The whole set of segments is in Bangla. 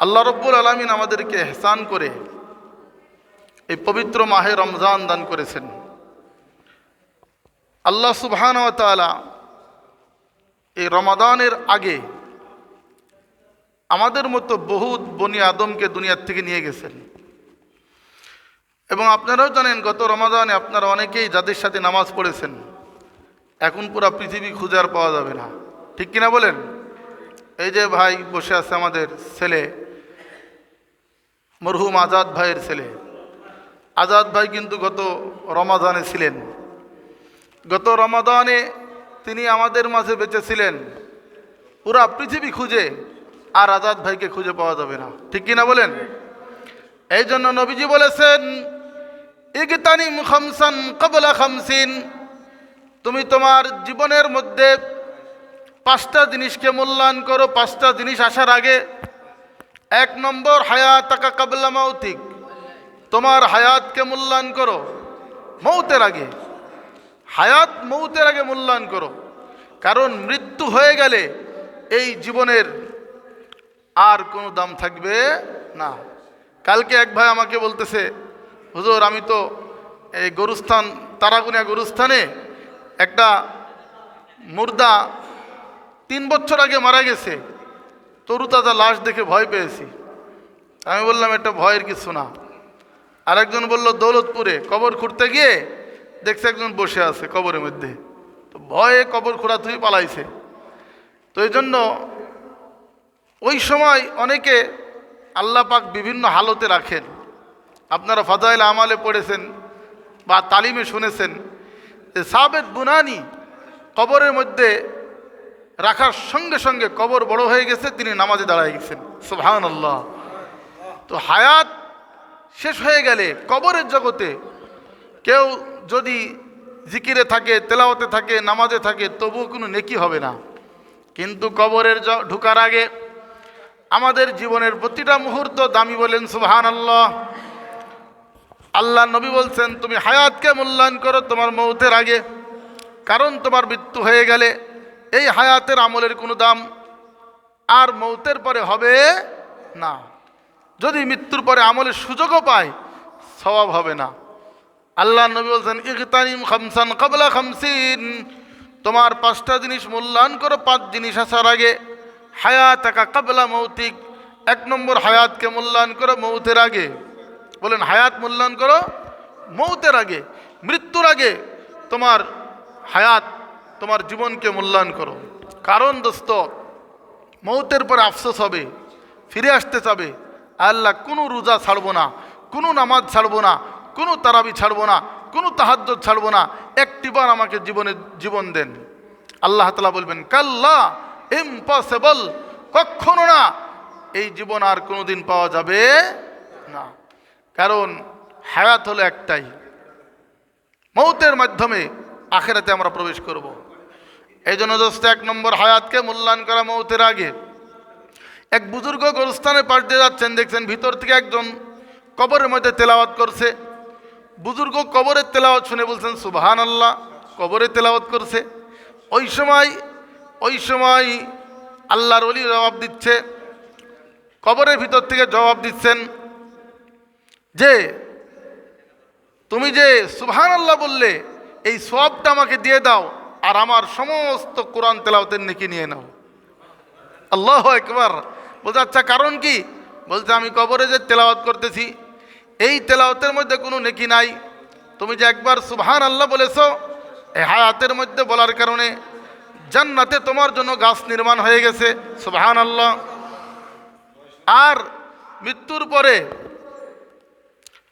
আল্লাহ রব্বুল আলমিন আমাদেরকে এহসান করে এই পবিত্র মাহে রমজান দান করেছেন। আল্লাহ সুবহান এই রমাদানের আগে আমাদের মতো বহুত বনি আদমকে দুনিয়ার থেকে নিয়ে গেছেন। এবং আপনারাও জানেন, গত রমাদানে আপনারা অনেকেই যাদের সাথে নামাজ পড়েছেন, এখন পুরা পৃথিবী খুঁজে আর পাওয়া যাবে না। ঠিক কিনা বলেন? এই যে ভাই বসে আছে আমাদের ছেলে মরহুম আজাদ ভাইয়ের ছেলে। আজাদ ভাই কিন্তু গত রমাদানে ছিলেন। গত রমাদানে তিনি আমাদের মাঝে বেঁচে ছিলেন পুরা পৃথিবী খুঁজে আর আজাদ ভাইকে খুঁজে পাওয়া যাবে না। ঠিক কিনা বলেন? এই জন্য নবীজি বলেছেন ইগতানিম খামসান কবলা খামসিন। তুমি তোমার জীবনের মধ্যে পাঁচটা জিনিসকে মূল্যায়ন করো, পাঁচটা জিনিস আসার আগে এক নম্বর হায়াত টাকা কাবলা মৌতিক তোমার হায়াতকে মূল্যায়ন করো। মৌতের আগে। হায়াত মৌতের আগে মূল্যায়ন করো। কারণ মৃত্যু হয়ে গেলে এই জীবনের আর কোনো দাম থাকবে না। কালকে এক ভাই আমাকে বলতেছে, হুজুর, আমি তো এই গরুস্থান, তারাগুনিয়া গরুস্থানে একটা মুর্দা তিন বছর আগে মারা গেছে। তরুতাজা লাশ দেখে ভয় পেয়েছি। আমি বললাম, এটা ভয়ের কিছু না। আরেকজন বলল, দৌলতপুরে কবর খুঁড়তে গিয়ে দেখছে একজন বসে আছে কবরের মধ্যে। তো ভয়ে কবর খোঁড়া তুই পালাইছে। তো এই জন্য ওই সময় অনেকে আল্লাহ পাক বিভিন্ন হালতে রাখেন। আপনারা ফাজাইল আমালে পড়েছেন বা তালিমে শুনেছেন যে সাবেদ বুনানি কবরের মধ্যে রাখার সঙ্গে সঙ্গে কবর বড় হয়ে গেছে, তিনি নামাজে দাঁড়ায় গেছেন। সুবহান আল্লাহ তো হায়াত শেষ হয়ে গেলে কবরের জগতে কেউ যদি জিকিরে থাকে তেলাওতে থাকে, নামাজে থাকে, তবুও কোনো নেকি হবে না। কিন্তু কবরের ঢুকার আগে আমাদের জীবনের প্রতিটা মুহূর্ত দামি বলেন সুবহান আল্লাহ আল্লাহ নবী বলছেন, তুমি হায়াতকে মূল্যায়ন করো তোমার মৌতের আগে, কারণ তোমার মৃত্যু হয়ে গেলে এই হায়াতের আমলের কোনো দাম আর মৌতের পরে হবে না। যদি মৃত্যুর পরে আমলের সুযোগও পায় স্বভাব হবে না। আল্লাহ নবী বলছেন ইকতানিম খামসান কাবলা খামসিন। তোমার পাঁচটা জিনিস মূল্যায়ন করো, পাঁচ জিনিস আসার আগে হায়াত একা কাবলা মৌতিক। এক নম্বর হায়াতকে মূল্যায়ন করো মৌতের আগে। বলেন, হায়াত মূল্যায়ন করো মৌতের আগে, মৃত্যুর আগে তোমার হায়াত তোমার জীবনকে মূল্যায়ন করো। কারণ দোস্ত, মৌতের পরে আফসোস হবে, ফিরে আসতে চাবে। আল্লাহ কোনো রোজা ছাড়বো না, কোনো নামাজ ছাড়বো না, কোনো তারাবি ছাড়বো না, কোনো তাহাজ্য ছাড়বো না। একটিবার আমাকে জীবনে জীবন দেন। আল্লাহ তালা বলবেন, কাল্লা ইম্পসিবল, কখনো না। এই জীবন আর কোনোদিন পাওয়া যাবে না। কারণ হায়াত হলো একটাই। মৌতের মাধ্যমে আখেরাতে আমরা প্রবেশ করব। এই জন্য দোস্ত, এক নম্বর হায়াতকে মূল্যায়ন করা মৌতের আগে এক বুজুর্গ গোরস্থানে পাশ দিয়ে যাচ্ছেন, দেখছেন ভিতর থেকে একজন কবরের মধ্যে তেলাওয়াত করছে। বুজুর্গ কবরের তেলাওয়াত শুনে বলছেন সুবহান আল্লাহ কবরে তেলাওয়াত করছে। ওই সময় ওই সময় আল্লাহর অলি জবাব দিচ্ছে, কবরের ভিতর থেকে জবাব দিচ্ছেন যে, তুমি যে সুবহান আল্লাহ বললে, এই সবটা আমাকে দিয়ে দাও। আর আমার সমস্ত কোরআন তেলাওতের নেকি নিয়ে নাও। আল্লাহ একবার বলছে আচ্ছা কারণ কি? বলছে, আমি কবরে যে তেলাওয়াত করতেছি, এই তেলাওতের মধ্যে কোনো নেকি নাই। তুমি যে একবার সুবহান আল্লাহ বলেছ এই হায়াতের মধ্যে বলার কারণে জান্নাতে তোমার জন্য গাছ নির্মাণ হয়ে গেছে সুবহান আল্লাহ আর মৃত্যুর পরে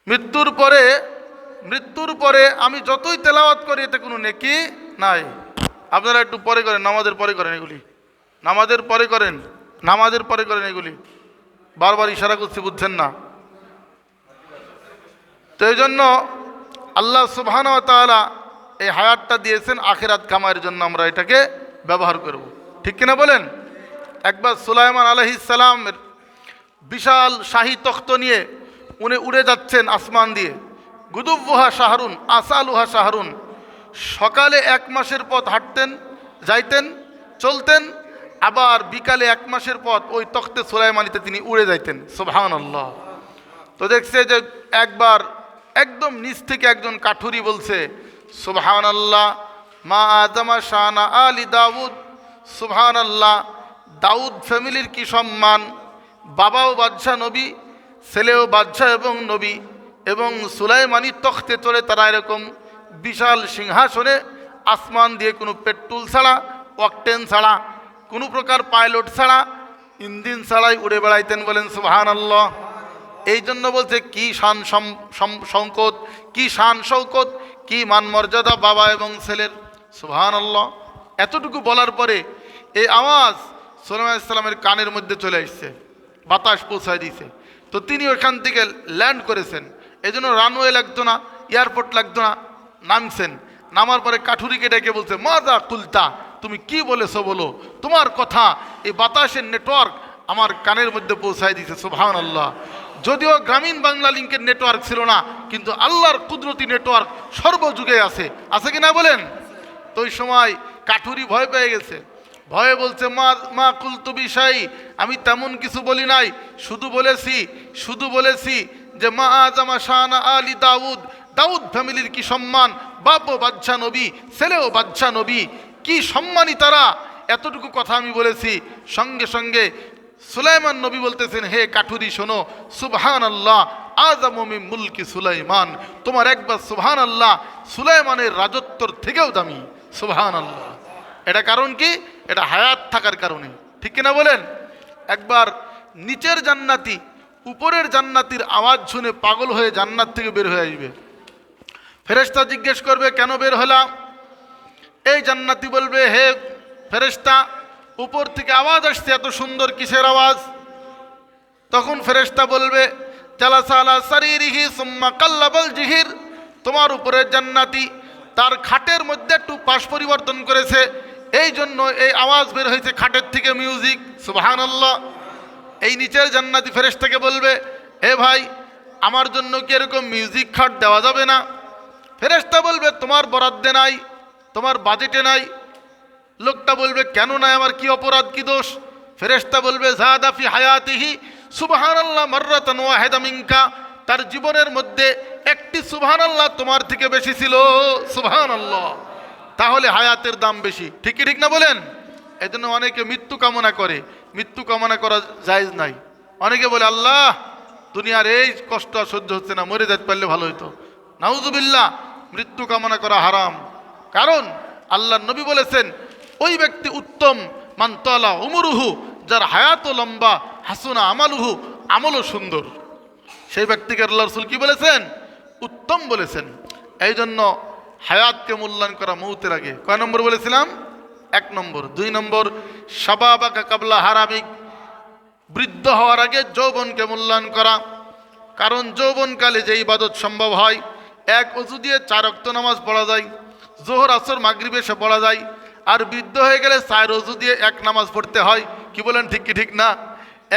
মৃত্যুর পরে মৃত্যুর পরে আমি যতই তেলাওয়াত করি, এতে কোনো নেকি নাই। আপনারা একটু পরে করেন, নামাজের পরে করেন এগুলি। নামাজের পরে করেন, নামাজের পরে করেন এগুলি। বারবার ইশারা করছি, বুঝছেন না? তো এই জন্য আল্লাহ সুবহান তাআলা এই হায়াতটা দিয়েছেন আখেরাত কামাইয়ের জন্য আমরা এটাকে ব্যবহার করব। ঠিক কিনা বলেন? একবার সুলাইমান আলহিসাল্লামের বিশাল শাহী তখ্ত নিয়ে উনি উড়ে যাচ্ছেন আসমান দিয়ে। গুদুবুহা শাহরুন, আসালুহা শাহরুন। সকালে এক মাসের পথ হাঁটতেন, যাইতেন, চলতেন, আবার বিকালে এক মাসের পথ ওই তখতে সোলাইমানিতে তিনি উড়ে যাইতেন। সোভান আল্লাহ তো দেখছে যে একবার একদম নিচ থেকে একজন কাঠুরি বলছে সুবহান আল্লাহ মা আদমা শাহানা আলী দাউদ। সুবহান আল্লাহ দাউদ ফ্যামিলির কি সম্মান? বাবাও বাদশাহ নবী, ছেলেও বাদশাহ এবং নবী, এবং সুলাইমানি তখতে চড়ে তারা এরকম বিশাল সিংহাসনে আসমান দিয়ে কোনো পেট্রোল ছাড়া, অকটেন ছাড়া, কোনো প্রকার পাইলট ছাড়া ইঞ্জিন ছাড়াই উড়ে বেড়াইতেন বলেন সুবহান আল্লাহ এই জন্য বলছে, কি শান সম- কি শান শৌকত, কি মান মর্যাদা বাবা এবং ছেলের। সুবহান আল্লাহ এতটুকু বলার পরে এই আওয়াজ সোলাম ইসলামের কানের মধ্যে চলে আসছে, বাতাস পৌঁছায় দিয়েছে তো তিনি ওখান থেকে ল্যান্ড করেছেন। এই জন্য রানওয়ে লাগতো না, এয়ারপোর্ট লাগতো না নামছেন। নামার পরে কাঠুরিকে ডেকে বলছে মাজা কুলতা তুমি কি বলেছ বলো? তোমার কথা এই বাতাসের নেটওয়ার্ক আমার কানের মধ্যে পৌঁছায় দিয়েছে সুবহান আল্লাহ যদিও গ্রামীণ বাংলা লিঙ্কের নেটওয়ার্ক ছিল না, কিন্তু আল্লাহর কুদরতি নেটওয়ার্ক সর্বযুগে আছে। আছে কি না বলেন? তো ওই সময় কাঠুরি ভয় পেয়ে গেছে। ভয়ে বলছে, মা মা কুলতু বিষয় আমি তেমন কিছু বলি নাই। শুধু বলেছি শুধু বলেছি যে মা আজামা শাহানা আলী দাউদ দাউদ ফ্যামিলির কি সম্মান? বাপও বাচ্চা নবী, ছেলেও বাচ্চা নবী। কি সম্মানী তারা? এতটুকু কথা আমি বলেছি। সঙ্গে সঙ্গে সুলাইমান নবী বলতেছেন, হে কাঠুরি, শোনো সুবহান আল্লাহ আজমি মুলকি সুলাইমান। তোমার একবার সুবহান আল্লাহ সুলাইমানের রাজত্বর থেকেও দামি। সুবহান আল্লাহ এটা কারণ কি? এটা হায়াত থাকার কারণে। ঠিক কিনা বলেন? একবার নিচের জান্নাতি, উপরের জান্নাতির আওয়াজ শুনে পাগল হয়ে জান্নাত থেকে বের হয়ে আসবে। ফেরেশতা জিজ্ঞেস করবে, কেন বের হলাম এই জান্নাতি বলবে, হে ফেরেশতা, উপর থেকে আওয়াজ আসছে এত সুন্দর কিসের আওয়াজ? তখন ফেরেশতা বলবে সুম্মা কাল্লাবাল জিহির, তোমার উপরে জান্নাতি, তার খাটের মধ্যে একটু পাশ পরিবর্তন করেছে, এই জন্য এই আওয়াজ বের হয়েছে খাটের থেকে মিউজিক। সুবহান এই নিচের জান্নাতি ফেরেশতাকে বলবে হে ভাই, আমার জন্য কি এরকম মিউজিক খাট দেওয়া যাবে না? ফেরেশতা বলবে, তোমার বরাদ্দে নাই, তোমার বাজেটে নাই। লোকটা বলবে, কেন নাই, আমার কি অপরাধ, কি দোষ? ফেরেশতা বলবে জাহাদাফি হায়াতিহি সুবহানাল্লাহ মাররাতান ওয়াহিদা মিনকা। তার জীবনের মধ্যে একটি সুবহানাল্লাহ তোমার থেকে বেশি ছিল, সুবহানাল্লাহ। তাহলে হায়াতের দাম বেশি ঠিকই ঠিক না বলেন? এজন্য অনেকে মৃত্যু কামনা করে, মৃত্যু কামনা করা জায়েজ নাই। অনেকে বলে, আল্লাহ, দুনিয়ার এই কষ্ট সহ্য হচ্ছে না, মরে যেতে পারলে ভালো হতো নাউজুবিল্লাহ মৃত্যু কামনা করা হারাম। কারণ আল্লাহ নবী বলেছেন, ওই ব্যক্তি উত্তম মান্তলা উমরুহু, যার হায়াতও লম্বা, হাসুনা আমালুহু, আমলও সুন্দর। সেই ব্যক্তিকে আল্লাহ রসুল কি বলেছেন? উত্তম বলেছেন। এই জন্য হায়াতকে মূল্যায়ন করা মৌতের আগে কয় নম্বর বলেছিলাম? এক নম্বর। দুই নম্বর সবাবাকা কাবলা হারামিক বৃদ্ধ হওয়ার আগে যৌবনকে মূল্যায়ন করা। কারণ যৌবনকালে যে ইবাদত সম্ভব হয় এক অজু দিয়ে চার অক্ত নামাজ পড়া যায়, জোহর, আসর, মাগরিবে সে পড়া যায়। আর বৃদ্ধ হয়ে গেলে চার অজু দিয়ে এক নামাজ পড়তে হয়। কি বলেন, ঠিক কি ঠিক না?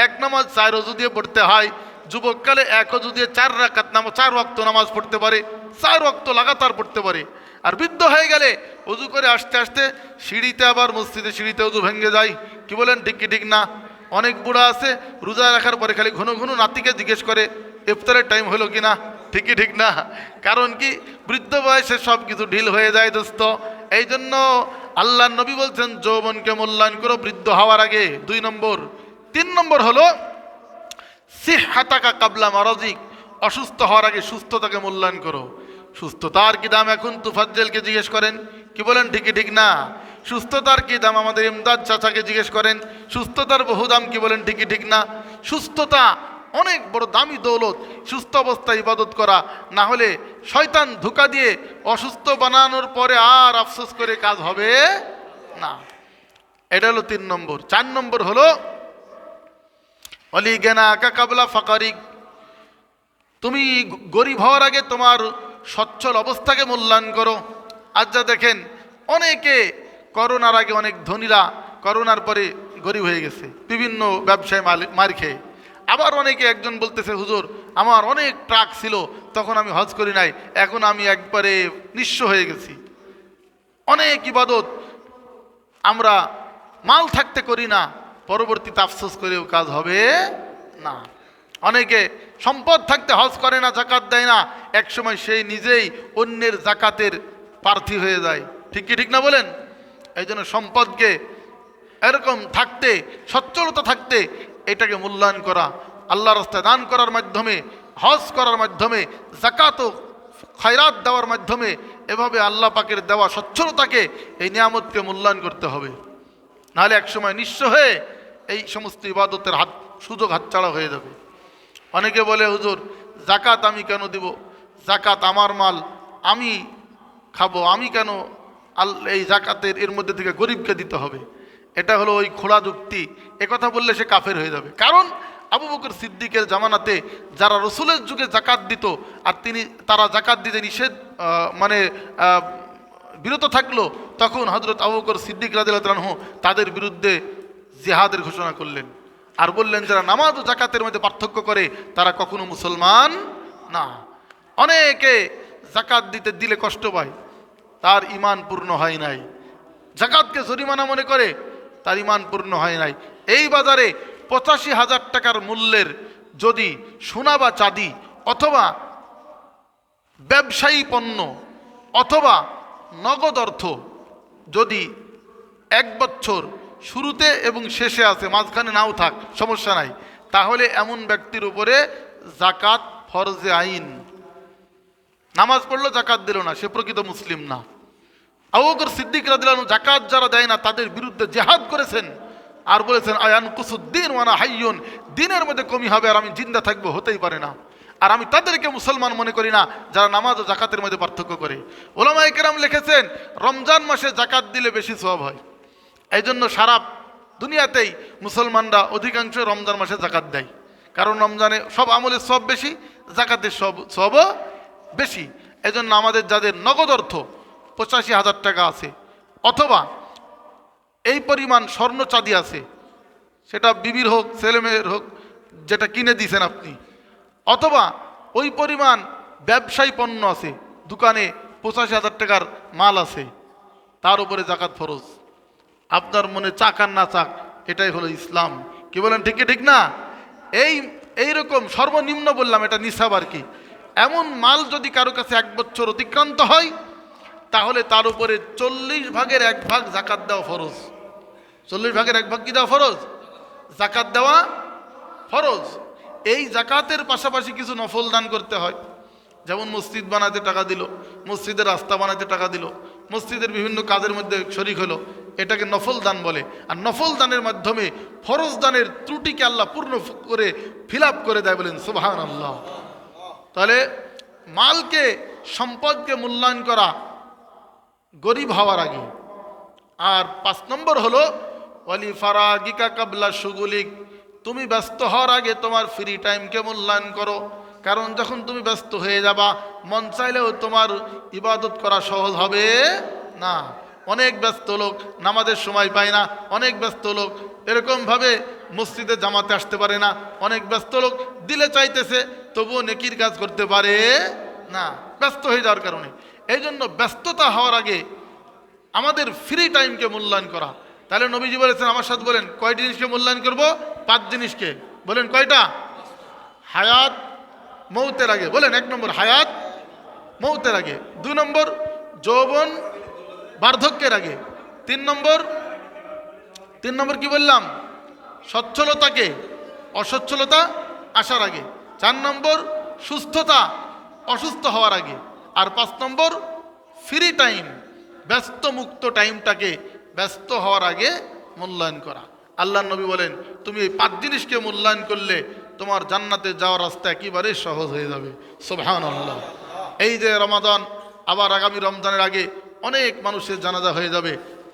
এক নামাজ চার অজু দিয়ে পড়তে হয়। যুবককালে এক অজু দিয়ে চার রাকাত নামাজ চার অক্ত নামাজ পড়তে পারে, চার অক্ত লাগাতার পড়তে পারে। আর বৃদ্ধ হয়ে গেলে অজু করে আসতে আসতে সিঁড়িতে আবার মসজিদে সিঁড়িতে অজু ভেঙে যায়। কি বলেন, ঠিক কি ঠিক না? অনেক বুড়া আছে, রোজা রাখার পরে খালি ঘন ঘন নাতিকে জিজ্ঞেস করে, ইফতারের টাইম হলো কি না? ঠিকই ঠিক না। কারণ কি? বৃদ্ধ বয়সে সব কিছু ঢিল হয়ে যায় দোস্ত। এই জন্য আল্লাহ নবী বলছেন, যৌবনকে মূল্যায়ন করো বৃদ্ধ হওয়ার আগে। দুই নম্বর। তিন নম্বর হলো, সিহাতাকা কাবলা মারাজিক। অসুস্থ হওয়ার আগে সুস্থতাকে মূল্যায়ন করো। সুস্থতার কি দাম এখন? তুফাজ্জেলকে জিজ্ঞেস করেন। কি বলেন? ঠিকই ঠিক না। সুস্থতার কি দাম? আমাদের ইমদাদ চাচাকে জিজ্ঞেস করেন। সুস্থতার বহু দাম কি বলেন? ঠিকই ঠিক না। সুস্থতা অনেক বড় দামি দৌলত, সুস্থ অবস্থায় ইবাদত করা, না হলে শয়তান ধোকা দিয়ে অসুস্থ বানানোর পরে আর আফসোস করে কাজ হবে না। এটা হলো তিন নম্বর। চার নম্বর হলো, অলি গেনা আকা কাবলা তুমি গরিব হওয়ার আগে তোমার সচ্ছল অবস্থাকে মূল্যায়ন করো। আজ যা দেখেন, অনেকে করোনার আগে অনেক ধনীরা, করোনার পরে গরিব হয়ে গেছে। বিভিন্ন ব্যবসায় মার খেয়ে। আবার অনেকে একজন বলতেছে, হুজুর, আমার অনেক ট্রাক ছিল, তখন আমি হজ করি নাই, এখন আমি একবারে নিঃস্ব হয়ে গেছি। অনেক ইবাদত আমরা মাল থাকতে করি না, পরবর্তীতে আফসোস করেও কাজ হবে না। অনেকে সম্পদ থাকতে হজ করে না জাকাত দেয় না, একসময় সেই নিজেই অন্যের জাকাতের প্রার্থী হয়ে যায়। ঠিক কি ঠিক না বলেন? এই জন্য সম্পদকে এরকম থাকতে, সচ্ছলতা থাকতে এটাকে মূল্যায়ন করা আল্লাহ রাস্তায় দান করার মাধ্যমে, হজ করার মাধ্যমে জাকাত খায়রাত দেওয়ার মাধ্যমে, এভাবে আল্লাহ পাকের দেওয়া সচ্ছলতাকে, এই নিয়ামতকে মূল্যায়ন করতে হবে। নাহলে একসময় নিঃস্ব হয়ে এই সমস্ত ইবাদতের হাত, সুযোগ হাতছাড়া হয়ে যাবে। অনেকে বলে, হুজুর জাকাত আমি কেন দিব? জাকাত আমার মাল, আমি খাব, আমি কেন আল, এই জাকাতের এর মধ্যে থেকে গরিবকে দিতে হবে? এটা হলো ওই খোলা যুক্তি। কথা বললে সে কাফের হয়ে যাবে। কারণ আবু বকর সিদ্দিকের জামানাতে যারা রসুলের যুগে জাকাত দিত আর তিনি, তারা জাকাত দিতে নিষেধ মানে বিরত থাকল, তখন হজরত আবু বকর সিদ্দিক রাজু তাদের বিরুদ্ধে জেহাদের ঘোষণা করলেন। আর বললেন, যারা নামাজ ও জাকাতের মধ্যে পার্থক্য করে, তারা কখনো মুসলমান না। অনেকে জাকাত দিতে দিলে কষ্ট পায়, তার ইমান পূর্ণ হয় নাই। জাকাতকে জরিমানা মনে করে তার ইমান পূর্ণ হয় নাই। এই বাজারে পঁচাশি হাজার টাকার মূল্যের যদি সোনা বা চাঁদি অথবা ব্যবসায়ী পণ্য অথবা নগদ অর্থ যদি এক বছর শুরুতে এবং শেষে আছে, মাঝখানে নাও থাক, সমস্যা নাই, তাহলে এমন ব্যক্তির উপরে জাকাত ফরজে আইন। নামাজ পড়ল জাকাত দিল না, সে প্রকৃত মুসলিম না। আবুকর সিদ্দিক রাদিলানু জাকাত যারা দেয় না, তাদের বিরুদ্ধে জেহাদ করেছেন। আর বলেছেন আয়ান কুসুদ্দিন ওয়ানা হাইয়ুন। দিনের মধ্যে কমি হবে আর আমি জিন্দা থাকব, হতেই পারে না। আর আমি তাদেরকে মুসলমান মনে করি না, যারা নামাজ ও জাকাতের মধ্যে পার্থক্য করে। ওলামাই কেরাম লিখেছেন, রমজান মাসে জাকাত দিলে বেশি সব হয়। এই জন্য সারা দুনিয়াতেই মুসলমানরা অধিকাংশ রমজান মাসে জাকাত দেয়। কারণ রমজানে সব আমলের সব বেশি জাকাতের সব সবও বেশি। এজন্য আমাদের যাদের নগদ অর্থ পঁচাশি হাজার টাকা আছে। অথবা এই পরিমাণ স্বর্ণ চাঁদি আছে। সেটা বিবির হোক, ছেলেমেয়ের হোক, যেটা কিনে দিয়েছেন আপনি। অথবা ওই পরিমাণ ব্যবসায়ী পণ্য আছে, দোকানে পঁচাশি হাজার টাকার মাল আছে। তার উপরে জাকাত ফরজ। আপনার মনে চাক আর না চাক, এটাই হলো ইসলাম। কি বলেন, ঠিক ঠিক না? এই এই রকম সর্বনিম্ন বললাম, এটা নিসাব আর কি। এমন মাল যদি কারও কাছে এক বছর অতিক্রান্ত হয় তাহলে তার উপরে চল্লিশ ভাগের এক ভাগ জাকাত দেওয়া ফরজ। চল্লিশ ভাগের এক ভাগ কি দেওয়া ফরজ? জাকাত দেওয়া ফরজ। এই জাকাতের পাশাপাশি কিছু নফল দান করতে হয়। যেমন মসজিদ বানাতে টাকা দিল, মসজিদের রাস্তা বানাতে টাকা দিল, মসজিদের বিভিন্ন কাজের মধ্যে শরিক হলো, এটাকে নফল দান বলে। আর নফল দানের মাধ্যমে ফরজ দানের ত্রুটিকে আল্লাহ পূর্ণ করে ফিল করে দেয় বলেন সুবাহান আল্লাহ তাহলে মালকে, সম্পদকে মূল্যায়ন করা গরিব হওয়ার আগে। আর পাঁচ নম্বর হলো, ওয়ালি ফারাগিকা কাবলা সুগুলিক তুমি ব্যস্ত হওয়ার আগে তোমার ফ্রি টাইমকে মূল্যায়ন করো। কারণ যখন তুমি ব্যস্ত হয়ে যাবা, মন চাইলেও তোমার ইবাদত করা সহজ হবে না। অনেক ব্যস্ত লোক নামাজের সময় পায় না, অনেক ব্যস্ত লোক এরকমভাবে মসজিদে জামাতে আসতে পারে না, অনেক ব্যস্ত লোক দিলে চাইতেছে, তবুও নেকির কাজ করতে পারে না। ব্যস্ত হয়ে যাওয়ার কারণে। এই জন্য ব্যস্ততা হওয়ার আগে আমাদের ফ্রি টাইমকে মূল্যায়ন করা। তাহলে নবীজি বলেছেন, আমার সাথে বলেন কয় জিনিসকে মূল্যায়ন করব? পাঁচ জিনিসকে। বলেন কয়টা? হায়াত, মৌতের আগে। বলেন এক নম্বর, হায়াত, মৌতের আগে। দুই নম্বর, যৌবন, বার্ধক্যের আগে। তিন নম্বর তিন নম্বর কি বললাম? সচ্ছলতাকে, অসচ্ছলতা আসার আগে। চার নম্বর, সুস্থতা, অসুস্থ হওয়ার আগে। আর পাঁচ নম্বর ফ্রি টাইম ব্যস্ত মুক্ত টাইমটাকে ব্যস্ত হওয়ার আগে মূল্যায়ন করা। আল্লাহ নবী বলেন, তুমি এই পাঁচ জিনিসকে মূল্যায়ন করলে তোমার জান্নাতে যাওয়ার রাস্তা একেবারে সহজ হয়ে যাবে। সোভান আল্লাহ এই যে রমাদান, আবার আগামী রমজানের আগে অনেক মানুষের জানাজা হয়ে যাবে।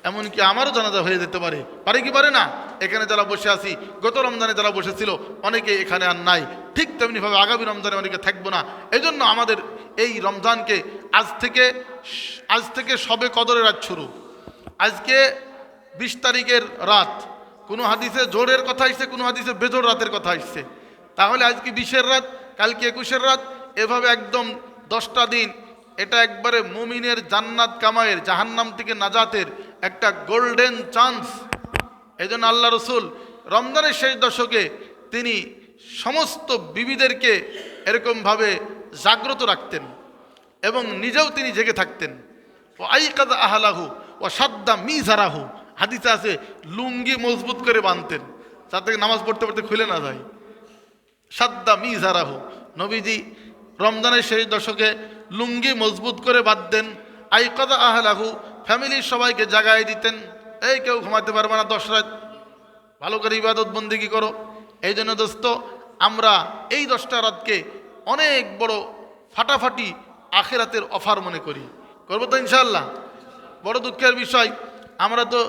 এমনকি আমারও জানাজা হয়ে যেতে পারে। পারে কি পারে না? এখানে যারা বসে আছি, গত রমজানে যারা বসেছিল, অনেকে এখানে আর নাই। ঠিক তেমনিভাবে আগামী রমজানে অনেকে থাকব না। এই জন্য আমাদের এই রমজানকে আজ থেকে আজ থেকে সবে কদরের রাত শুরু। আজকে বিশ তারিখের রাত। কোনো হাদিসে জোরের কথা আসছে কোনো হাদিসে বেজোর রাতের কথা আসছে তাহলে আজকে বিশের রাত, কালকে একুশের রাত, এভাবে একদম দশটা দিন এটা একবারে মুমিনের জান্নাত কামায়ের, জাহান্নাম থেকে নাজাতের একটা গোল্ডেন চান্স এই জন্য আল্লাহ রসুল রমজানের শেষ দশকে তিনি সমস্ত বিবিদেরকে এরকমভাবে জাগ্রত রাখতেন এবং নিজেও তিনি জেগে থাকতেন। ও আই কাদা আহালাহু ও সাদ্দা মি জারাহু হাদিসে আছে, লুঙ্গি মজবুত করে বাঁধতেন, যাতে নামাজ পড়তে পড়তে খুলে না যায়। সাদ্দা মি জারাহু নবীজি রমজানের শেষ দশকে লুঙ্গি মজবুত করে বাঁধতেন আই কাদা আহালাহু, ফ্যামিলির সবাইকে জাগায় দিতেন। এই কেউ ঘুমাতে পারবে না দশ রাত। ভালো করে ইবাদত বন্দিগি করো? এই জন্য দোস্ত, আমরা এই দশটা রাতকে অনেক বড় ফাটাফাটি আখেরাতের অফার মনে করি। করব তো ইনশাল্লাহ বড় দুঃখের বিষয়, আমরা তো